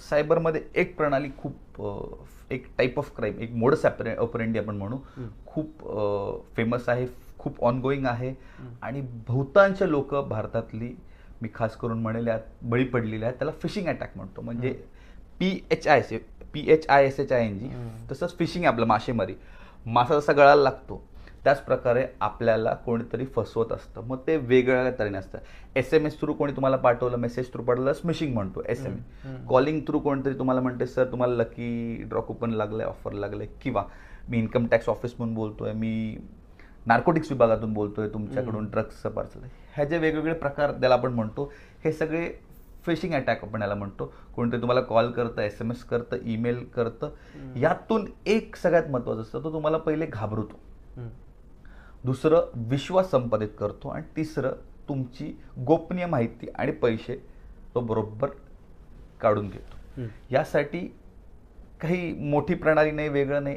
सायबरमध्ये एक प्रणाली खूप एक टाईप ऑफ क्राईम एक मोडस ऑपरेंडी आपण म्हणू. खूप फेमस आहे खूप ऑनगोईंग आहे आणि बहुतांश लोक भारतातली मी खास करून म्हणेल यात बळी पडलेली आहेत. त्याला फिशिंग अटॅक म्हणतो. म्हणजे P H I S P H I S H I N G. तसंच फिशिंग आपलं मासेमारी. मासा जसा गळायला लागतो त्याच प्रकारे आपल्याला कोणीतरी फसवत असतं मग ते वेगवेगळ्या तऱ्हेने असतं एस एम एस थ्रू कोणी तुम्हाला पाठवलं मेसेज थ्रू पाठवलं स्मिशिंग म्हणतो एस एम हं. कॉलिंग थ्रू कोणतरी तुम्हाला म्हणते सर तुम्हाला लकी ड्रॉ कुपन लागलंय ऑफर लागलंय किंवा मी इन्कम टॅक्स ऑफिस म्हणून बोलतोय मी नार्कोटिक्स विभागातून बोलतोय तुमच्याकडून. ड्रग्सचं पार्सल ह्या जे वेगवेगळे प्रकार त्याला आपण म्हणतो हे सगळे फिशिंग अटॅक आपण याला म्हणतो कोणतरी तुम्हाला कॉल करतं एस एम एस करतं ईमेल करतं. यातून एक सगळ्यात महत्त्वाचं असतं तो तुम्हाला पहिले घाबरवतो हं. दुसरं विश्वास संपादित करतो आणि तिसरं तुमची गोपनीय माहिती आणि पैसे तो बरोबर काढून घेतो. यासाठी काही मोठी प्रणाली नाही वेगळं नाही